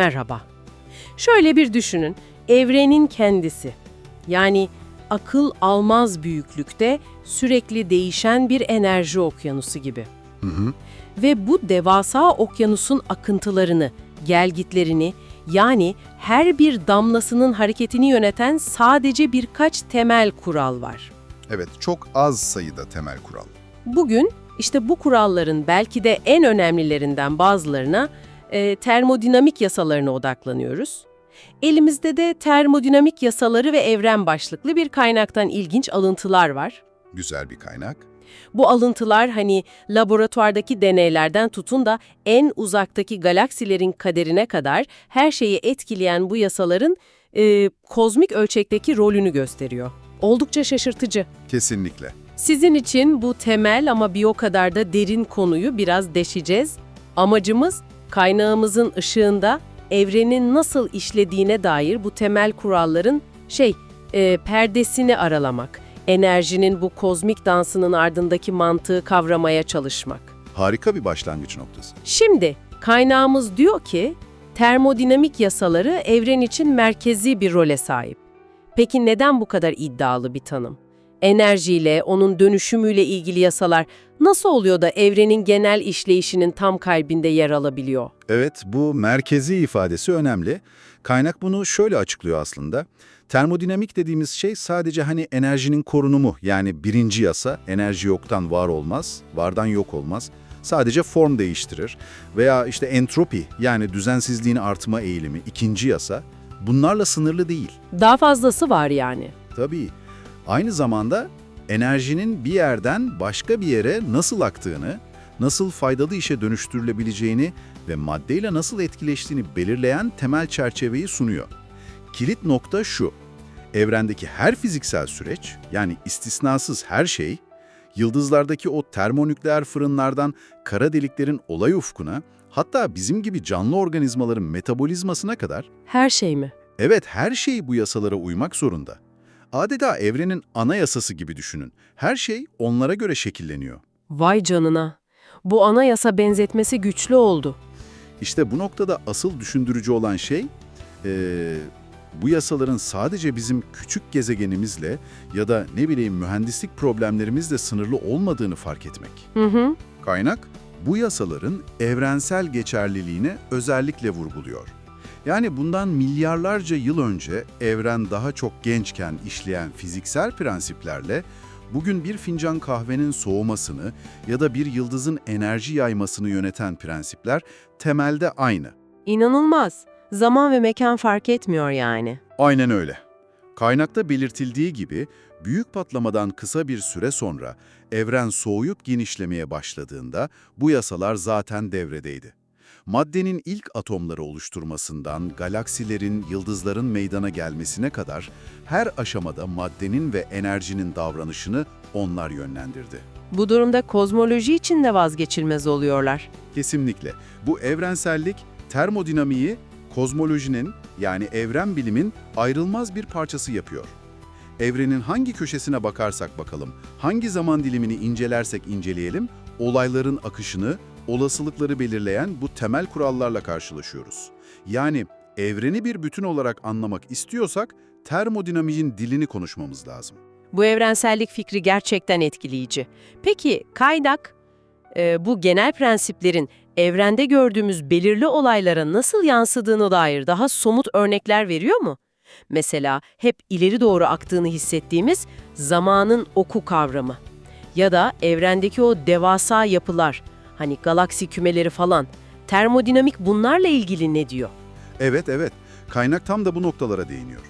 Merhaba. Şöyle bir düşünün. Evrenin kendisi. Yani akıl almaz büyüklükte sürekli değişen bir enerji okyanusu gibi. Ve bu devasa okyanusun akıntılarını, gelgitlerini yani her bir damlasının hareketini yöneten sadece birkaç temel kural var. Evet, çok az sayıda temel kural. Bugün işte bu kuralların belki de en önemlilerinden bazılarına e, termodinamik yasalarına odaklanıyoruz. Elimizde de termodinamik yasaları ve evren başlıklı bir kaynaktan ilginç alıntılar var. Güzel bir kaynak. Bu alıntılar hani laboratuvardaki deneylerden tutun da en uzaktaki galaksilerin kaderine kadar her şeyi etkileyen bu yasaların e, kozmik ölçekteki rolünü gösteriyor. Oldukça şaşırtıcı. Kesinlikle. Sizin için bu temel ama bir o kadar da derin konuyu biraz deşeceğiz. Amacımız kaynağımızın ışığında evrenin nasıl işlediğine dair bu temel kuralların şey e, perdesini aralamak. Enerjinin bu kozmik dansının ardındaki mantığı kavramaya çalışmak. Harika bir başlangıç noktası. Şimdi kaynağımız diyor ki termodinamik yasaları evren için merkezi bir role sahip. Peki neden bu kadar iddialı bir tanım? Enerjiyle, onun dönüşümüyle ilgili yasalar nasıl oluyor da evrenin genel işleyişinin tam kalbinde yer alabiliyor? Evet, bu merkezi ifadesi önemli. Kaynak bunu şöyle açıklıyor aslında. Termodinamik dediğimiz şey sadece hani enerjinin korunumu yani birinci yasa enerji yoktan var olmaz, vardan yok olmaz. Sadece form değiştirir. Veya işte entropi yani düzensizliğin artma eğilimi ikinci yasa bunlarla sınırlı değil. Daha fazlası var yani. Tabii. Aynı zamanda enerjinin bir yerden başka bir yere nasıl aktığını, nasıl faydalı işe dönüştürülebileceğini ve maddeyle nasıl etkileştiğini belirleyen temel çerçeveyi sunuyor. Kilit nokta şu. Evrendeki her fiziksel süreç, yani istisnasız her şey, yıldızlardaki o termonükleer fırınlardan kara deliklerin olay ufkuna, hatta bizim gibi canlı organizmaların metabolizmasına kadar Her şey mi? Evet, her şey bu yasalara uymak zorunda. Adeta evrenin anayasası gibi düşünün. Her şey onlara göre şekilleniyor. Vay canına. Bu anayasa benzetmesi güçlü oldu. İşte bu noktada asıl düşündürücü olan şey, eee, bu yasaların sadece bizim küçük gezegenimizle ya da ne bileyim mühendislik problemlerimizle sınırlı olmadığını fark etmek. Hı hı. Kaynak, bu yasaların evrensel geçerliliğine özellikle vurguluyor. Yani bundan milyarlarca yıl önce evren daha çok gençken işleyen fiziksel prensiplerle bugün bir fincan kahvenin soğumasını ya da bir yıldızın enerji yaymasını yöneten prensipler temelde aynı. İnanılmaz. Zaman ve mekan fark etmiyor yani. Aynen öyle. Kaynakta belirtildiği gibi büyük patlamadan kısa bir süre sonra evren soğuyup genişlemeye başladığında bu yasalar zaten devredeydi. Maddenin ilk atomları oluşturmasından galaksilerin, yıldızların meydana gelmesine kadar her aşamada maddenin ve enerjinin davranışını onlar yönlendirdi. Bu durumda kozmoloji için de vazgeçilmez oluyorlar. Kesinlikle. Bu evrensellik, termodinamiği, kozmolojinin yani evren bilimin ayrılmaz bir parçası yapıyor. Evrenin hangi köşesine bakarsak bakalım, hangi zaman dilimini incelersek inceleyelim, olayların akışını, olasılıkları belirleyen bu temel kurallarla karşılaşıyoruz. Yani evreni bir bütün olarak anlamak istiyorsak termodinamiğin dilini konuşmamız lazım. Bu evrensellik fikri gerçekten etkileyici. Peki kaynak e, bu genel prensiplerin evrende gördüğümüz belirli olaylara nasıl yansıdığını dair daha somut örnekler veriyor mu? Mesela hep ileri doğru aktığını hissettiğimiz zamanın oku kavramı. Ya da evrendeki o devasa yapılar, hani galaksi kümeleri falan. Termodinamik bunlarla ilgili ne diyor? Evet, evet. Kaynak tam da bu noktalara değiniyor.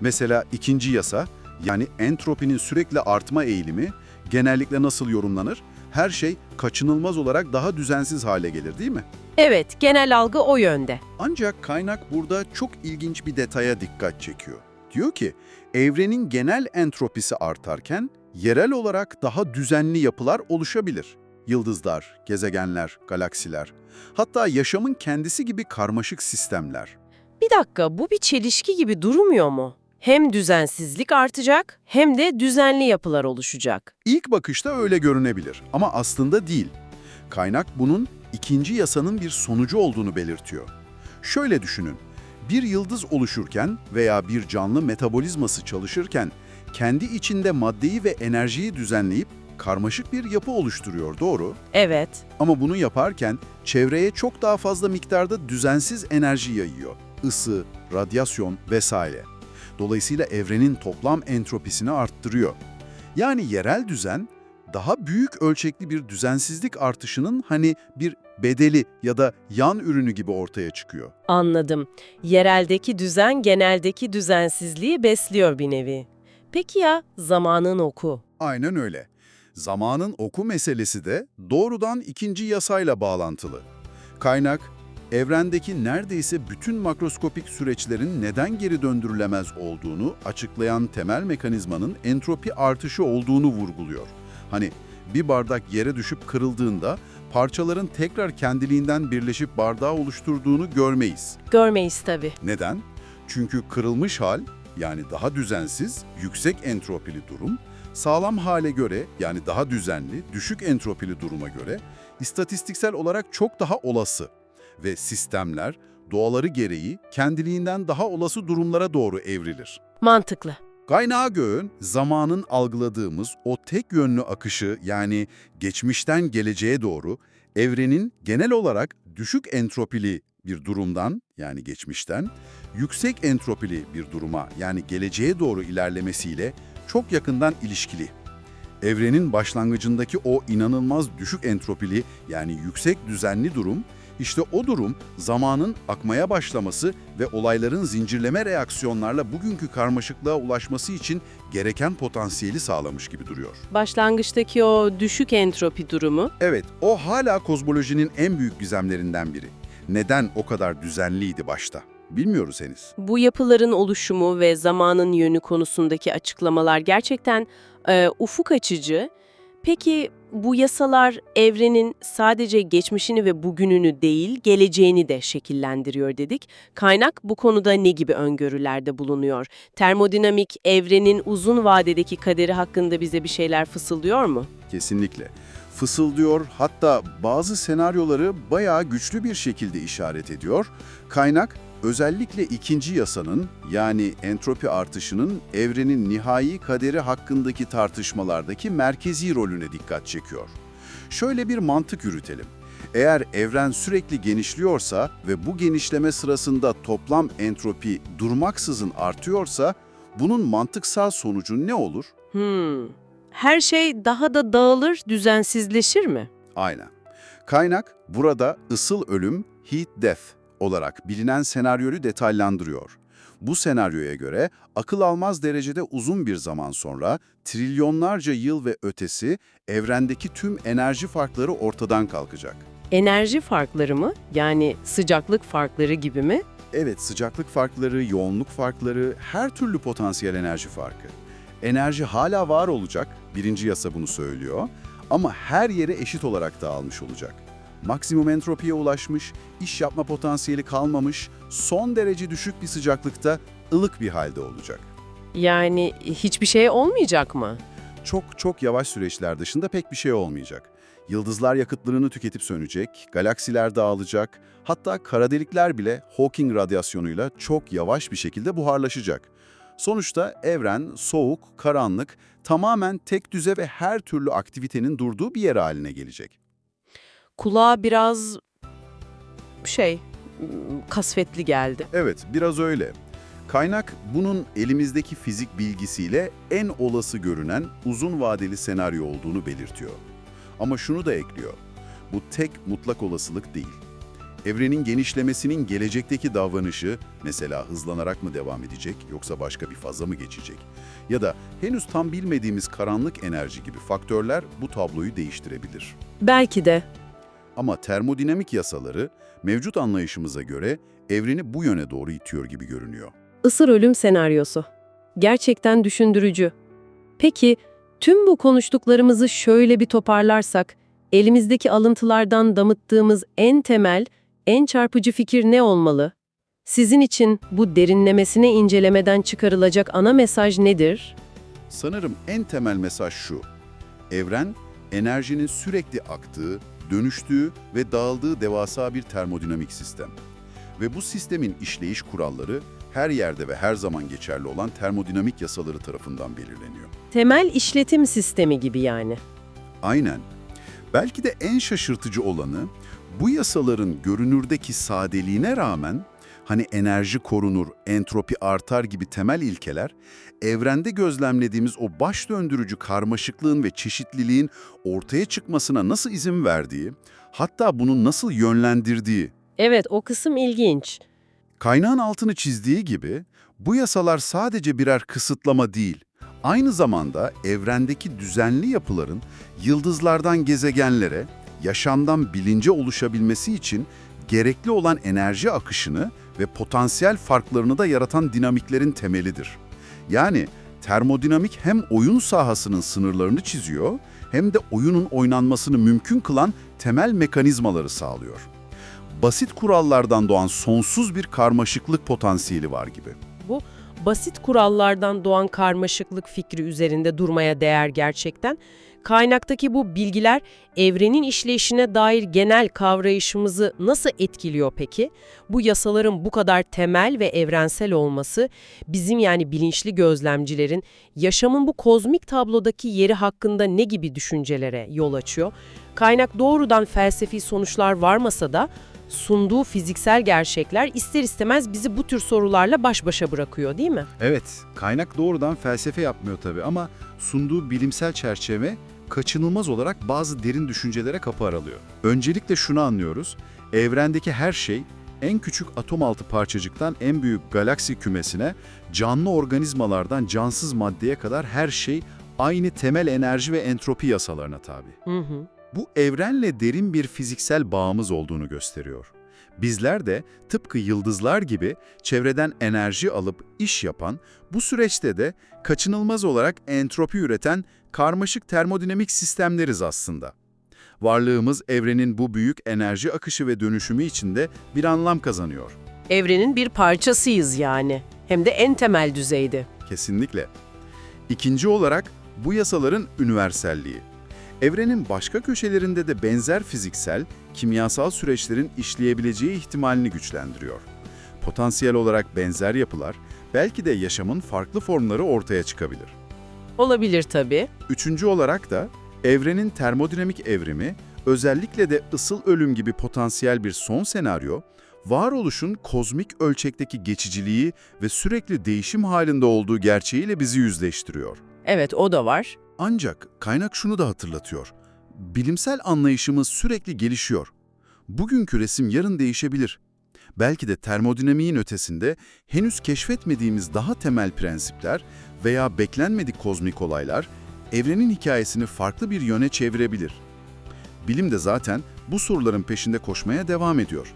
Mesela ikinci yasa, yani entropinin sürekli artma eğilimi genellikle nasıl yorumlanır? Her şey kaçınılmaz olarak daha düzensiz hale gelir değil mi? Evet, genel algı o yönde. Ancak kaynak burada çok ilginç bir detaya dikkat çekiyor. Diyor ki, evrenin genel entropisi artarken yerel olarak daha düzenli yapılar oluşabilir. Yıldızlar, gezegenler, galaksiler, hatta yaşamın kendisi gibi karmaşık sistemler. Bir dakika, bu bir çelişki gibi durmuyor mu? Hem düzensizlik artacak hem de düzenli yapılar oluşacak. İlk bakışta öyle görünebilir ama aslında değil. Kaynak bunun ikinci yasanın bir sonucu olduğunu belirtiyor. Şöyle düşünün. Bir yıldız oluşurken veya bir canlı metabolizması çalışırken kendi içinde maddeyi ve enerjiyi düzenleyip karmaşık bir yapı oluşturuyor, doğru? Evet. Ama bunu yaparken çevreye çok daha fazla miktarda düzensiz enerji yayıyor. Isı, radyasyon vesaire. Dolayısıyla evrenin toplam entropisini arttırıyor. Yani yerel düzen daha büyük ölçekli bir düzensizlik artışının hani bir bedeli ya da yan ürünü gibi ortaya çıkıyor. Anladım. Yereldeki düzen geneldeki düzensizliği besliyor bir nevi. Peki ya zamanın oku? Aynen öyle. Zamanın oku meselesi de doğrudan ikinci yasayla bağlantılı. Kaynak, evrendeki neredeyse bütün makroskopik süreçlerin neden geri döndürülemez olduğunu açıklayan temel mekanizmanın entropi artışı olduğunu vurguluyor. Hani bir bardak yere düşüp kırıldığında parçaların tekrar kendiliğinden birleşip bardağı oluşturduğunu görmeyiz. Görmeyiz tabii. Neden? Çünkü kırılmış hal, yani daha düzensiz, yüksek entropili durum, sağlam hale göre yani daha düzenli, düşük entropili duruma göre istatistiksel olarak çok daha olası ve sistemler doğaları gereği kendiliğinden daha olası durumlara doğru evrilir. Mantıklı. Kaynağı göğün, zamanın algıladığımız o tek yönlü akışı yani geçmişten geleceğe doğru evrenin genel olarak düşük entropili bir durumdan yani geçmişten yüksek entropili bir duruma yani geleceğe doğru ilerlemesiyle çok yakından ilişkili. Evrenin başlangıcındaki o inanılmaz düşük entropili yani yüksek düzenli durum, işte o durum zamanın akmaya başlaması ve olayların zincirleme reaksiyonlarla bugünkü karmaşıklığa ulaşması için gereken potansiyeli sağlamış gibi duruyor. Başlangıçtaki o düşük entropi durumu Evet, o hala kozmolojinin en büyük gizemlerinden biri. Neden o kadar düzenliydi başta? Bilmiyoruz henüz. Bu yapıların oluşumu ve zamanın yönü konusundaki açıklamalar gerçekten e, ufuk açıcı. Peki bu yasalar evrenin sadece geçmişini ve bugününü değil, geleceğini de şekillendiriyor dedik. Kaynak bu konuda ne gibi öngörülerde bulunuyor? Termodinamik evrenin uzun vadedeki kaderi hakkında bize bir şeyler fısıldıyor mu? Kesinlikle. Fısıldıyor, hatta bazı senaryoları bayağı güçlü bir şekilde işaret ediyor. Kaynak, özellikle ikinci yasanın yani entropi artışının evrenin nihai kaderi hakkındaki tartışmalardaki merkezi rolüne dikkat çekiyor. Şöyle bir mantık yürütelim. Eğer evren sürekli genişliyorsa ve bu genişleme sırasında toplam entropi durmaksızın artıyorsa, bunun mantıksal sonucu ne olur? Hmm. Her şey daha da dağılır, düzensizleşir mi? Aynen. Kaynak burada ısıl ölüm, heat death olarak bilinen senaryoyu detaylandırıyor. Bu senaryoya göre akıl almaz derecede uzun bir zaman sonra trilyonlarca yıl ve ötesi evrendeki tüm enerji farkları ortadan kalkacak. Enerji farkları mı? Yani sıcaklık farkları gibi mi? Evet, sıcaklık farkları, yoğunluk farkları, her türlü potansiyel enerji farkı. Enerji hala var olacak, birinci yasa bunu söylüyor, ama her yere eşit olarak dağılmış olacak. Maksimum entropiye ulaşmış, iş yapma potansiyeli kalmamış, son derece düşük bir sıcaklıkta ılık bir halde olacak. Yani hiçbir şey olmayacak mı? Çok çok yavaş süreçler dışında pek bir şey olmayacak. Yıldızlar yakıtlarını tüketip sönecek, galaksiler dağılacak, hatta kara delikler bile Hawking radyasyonuyla çok yavaş bir şekilde buharlaşacak. Sonuçta evren soğuk, karanlık, tamamen tek düze ve her türlü aktivitenin durduğu bir yer haline gelecek. Kulağa biraz şey kasvetli geldi. Evet, biraz öyle. Kaynak bunun elimizdeki fizik bilgisiyle en olası görünen uzun vadeli senaryo olduğunu belirtiyor. Ama şunu da ekliyor. Bu tek mutlak olasılık değil. Evrenin genişlemesinin gelecekteki davranışı mesela hızlanarak mı devam edecek yoksa başka bir faza mı geçecek? Ya da henüz tam bilmediğimiz karanlık enerji gibi faktörler bu tabloyu değiştirebilir. Belki de. Ama termodinamik yasaları mevcut anlayışımıza göre evreni bu yöne doğru itiyor gibi görünüyor. Isır ölüm senaryosu. Gerçekten düşündürücü. Peki tüm bu konuştuklarımızı şöyle bir toparlarsak, elimizdeki alıntılardan damıttığımız en temel, en çarpıcı fikir ne olmalı? Sizin için bu derinlemesine incelemeden çıkarılacak ana mesaj nedir? Sanırım en temel mesaj şu. Evren, enerjinin sürekli aktığı, dönüştüğü ve dağıldığı devasa bir termodinamik sistem. Ve bu sistemin işleyiş kuralları her yerde ve her zaman geçerli olan termodinamik yasaları tarafından belirleniyor. Temel işletim sistemi gibi yani. Aynen. Belki de en şaşırtıcı olanı bu yasaların görünürdeki sadeliğine rağmen hani enerji korunur, entropi artar gibi temel ilkeler evrende gözlemlediğimiz o baş döndürücü karmaşıklığın ve çeşitliliğin ortaya çıkmasına nasıl izin verdiği, hatta bunu nasıl yönlendirdiği Evet, o kısım ilginç. Kaynağın altını çizdiği gibi bu yasalar sadece birer kısıtlama değil, aynı zamanda evrendeki düzenli yapıların yıldızlardan gezegenlere, yaşamdan bilince oluşabilmesi için gerekli olan enerji akışını ve potansiyel farklarını da yaratan dinamiklerin temelidir. Yani termodinamik hem oyun sahasının sınırlarını çiziyor hem de oyunun oynanmasını mümkün kılan temel mekanizmaları sağlıyor basit kurallardan doğan sonsuz bir karmaşıklık potansiyeli var gibi. Bu basit kurallardan doğan karmaşıklık fikri üzerinde durmaya değer gerçekten. Kaynaktaki bu bilgiler evrenin işleyişine dair genel kavrayışımızı nasıl etkiliyor peki? Bu yasaların bu kadar temel ve evrensel olması bizim yani bilinçli gözlemcilerin yaşamın bu kozmik tablodaki yeri hakkında ne gibi düşüncelere yol açıyor? Kaynak doğrudan felsefi sonuçlar varmasa da sunduğu fiziksel gerçekler ister istemez bizi bu tür sorularla baş başa bırakıyor değil mi? Evet, kaynak doğrudan felsefe yapmıyor tabii ama sunduğu bilimsel çerçeve kaçınılmaz olarak bazı derin düşüncelere kapı aralıyor. Öncelikle şunu anlıyoruz, evrendeki her şey en küçük atom altı parçacıktan en büyük galaksi kümesine, canlı organizmalardan cansız maddeye kadar her şey aynı temel enerji ve entropi yasalarına tabi. Hı hı. Bu evrenle derin bir fiziksel bağımız olduğunu gösteriyor. Bizler de tıpkı yıldızlar gibi çevreden enerji alıp iş yapan, bu süreçte de kaçınılmaz olarak entropi üreten karmaşık termodinamik sistemleriz aslında. Varlığımız evrenin bu büyük enerji akışı ve dönüşümü içinde bir anlam kazanıyor. Evrenin bir parçasıyız yani. Hem de en temel düzeyde. Kesinlikle. İkinci olarak bu yasaların üniverselliği. Evrenin başka köşelerinde de benzer fiziksel, kimyasal süreçlerin işleyebileceği ihtimalini güçlendiriyor. Potansiyel olarak benzer yapılar, belki de yaşamın farklı formları ortaya çıkabilir. Olabilir tabii. Üçüncü olarak da evrenin termodinamik evrimi, özellikle de ısıl ölüm gibi potansiyel bir son senaryo, varoluşun kozmik ölçekteki geçiciliği ve sürekli değişim halinde olduğu gerçeğiyle bizi yüzleştiriyor. Evet o da var. Ancak kaynak şunu da hatırlatıyor. Bilimsel anlayışımız sürekli gelişiyor. Bugünkü resim yarın değişebilir. Belki de termodinamiğin ötesinde henüz keşfetmediğimiz daha temel prensipler veya beklenmedik kozmik olaylar evrenin hikayesini farklı bir yöne çevirebilir. Bilim de zaten bu soruların peşinde koşmaya devam ediyor.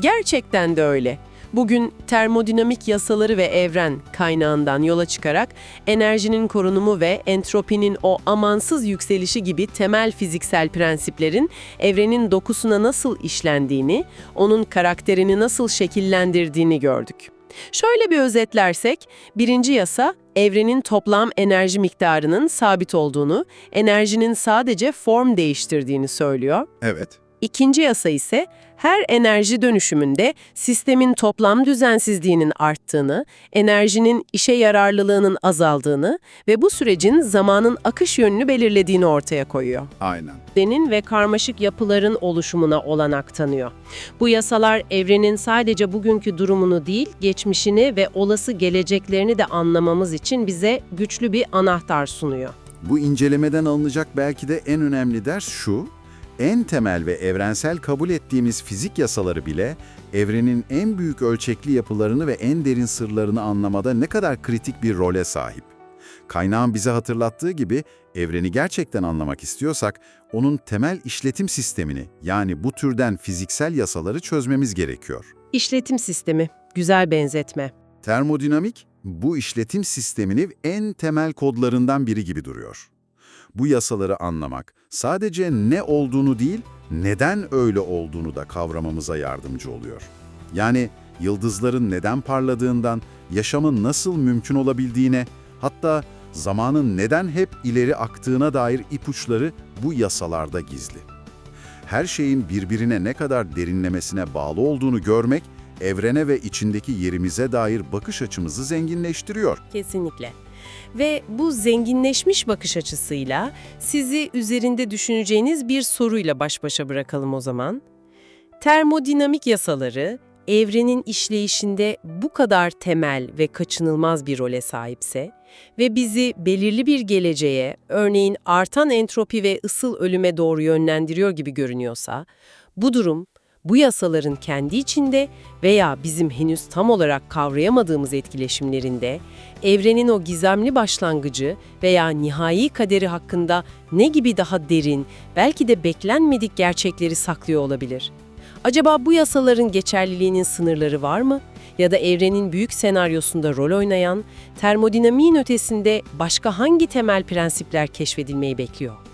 Gerçekten de öyle. Bugün termodinamik yasaları ve evren kaynağından yola çıkarak enerjinin korunumu ve entropinin o amansız yükselişi gibi temel fiziksel prensiplerin evrenin dokusuna nasıl işlendiğini, onun karakterini nasıl şekillendirdiğini gördük. Şöyle bir özetlersek, birinci yasa evrenin toplam enerji miktarının sabit olduğunu, enerjinin sadece form değiştirdiğini söylüyor. Evet, İkinci yasa ise her enerji dönüşümünde sistemin toplam düzensizliğinin arttığını, enerjinin işe yararlılığının azaldığını ve bu sürecin zamanın akış yönünü belirlediğini ortaya koyuyor. aynen. Denin ve karmaşık yapıların oluşumuna olanak tanıyor. Bu yasalar evrenin sadece bugünkü durumunu değil, geçmişini ve olası geleceklerini de anlamamız için bize güçlü bir anahtar sunuyor. Bu incelemeden alınacak belki de en önemli ders şu, en temel ve evrensel kabul ettiğimiz fizik yasaları bile evrenin en büyük ölçekli yapılarını ve en derin sırlarını anlamada ne kadar kritik bir role sahip. Kaynağın bize hatırlattığı gibi evreni gerçekten anlamak istiyorsak onun temel işletim sistemini yani bu türden fiziksel yasaları çözmemiz gerekiyor. İşletim sistemi, güzel benzetme. Termodinamik, bu işletim sisteminin en temel kodlarından biri gibi duruyor. Bu yasaları anlamak, sadece ne olduğunu değil, neden öyle olduğunu da kavramamıza yardımcı oluyor. Yani yıldızların neden parladığından, yaşamın nasıl mümkün olabildiğine, hatta zamanın neden hep ileri aktığına dair ipuçları bu yasalarda gizli. Her şeyin birbirine ne kadar derinlemesine bağlı olduğunu görmek, evrene ve içindeki yerimize dair bakış açımızı zenginleştiriyor. Kesinlikle. Ve bu zenginleşmiş bakış açısıyla sizi üzerinde düşüneceğiniz bir soruyla baş başa bırakalım o zaman. Termodinamik yasaları evrenin işleyişinde bu kadar temel ve kaçınılmaz bir role sahipse ve bizi belirli bir geleceğe, örneğin artan entropi ve ısıl ölüme doğru yönlendiriyor gibi görünüyorsa, bu durum bu yasaların kendi içinde veya bizim henüz tam olarak kavrayamadığımız etkileşimlerinde evrenin o gizemli başlangıcı veya nihai kaderi hakkında ne gibi daha derin, belki de beklenmedik gerçekleri saklıyor olabilir? Acaba bu yasaların geçerliliğinin sınırları var mı? Ya da evrenin büyük senaryosunda rol oynayan, termodinamiğin ötesinde başka hangi temel prensipler keşfedilmeyi bekliyor?